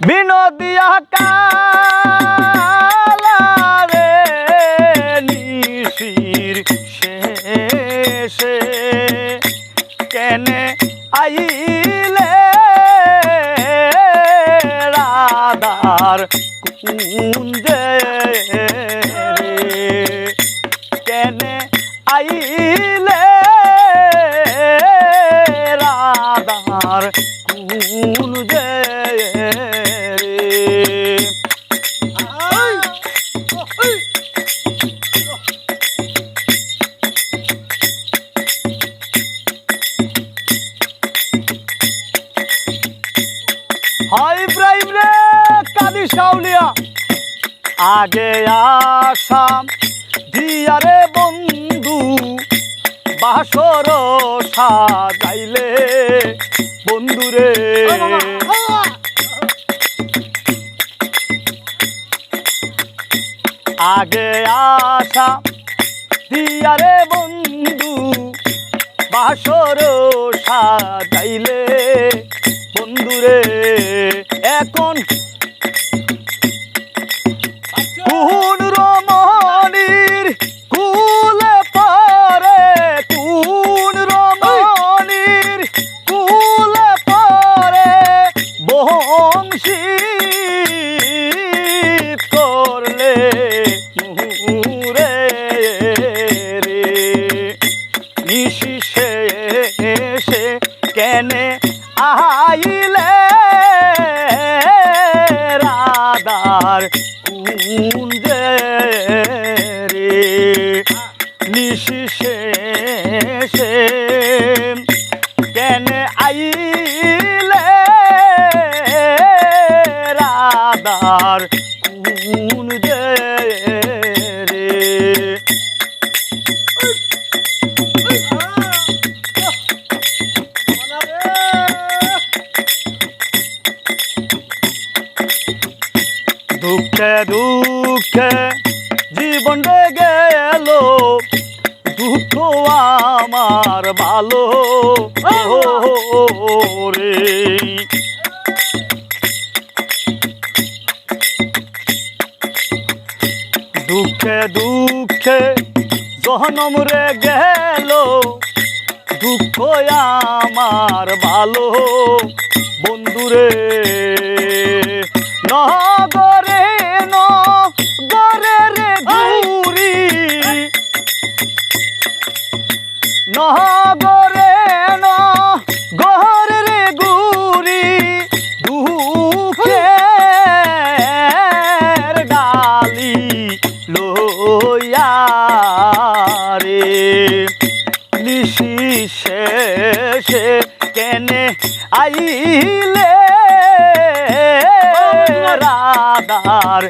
বিনোদিয়া কালারে নিশির শেষে কেনে আইলে রাধার কুঞ্জে? হাই ইব্রাহিম রে কাদি শাউলিয়া আগে আসাম দিয়ারে বন্ধু বাসর সাজাইলে বন্ধুরে আগে আসা দিয়ারে বন্ধু বাসর সাজাইলে এখন কোন রমণীর কুলে পরে কোন রমণীর কুলে পরে বংশী করলে নিশিসে এসে কেনে আইলে রাধার কুঞ্জে রে এসে কেনে আইলে রাধার কুঞ্জে দুঃখে দুঃখে জীবন রে গেল দুঃখ আমার ভালো। রে দুঃখে দুঃখে জহনম রে গেল দুঃখ আমার ভালো। বন্ধুরে নহগরে নগরে রে গুরি দুঃখের গালি লইয়া রে নিশি শেষে কেনে আইলে? রাধার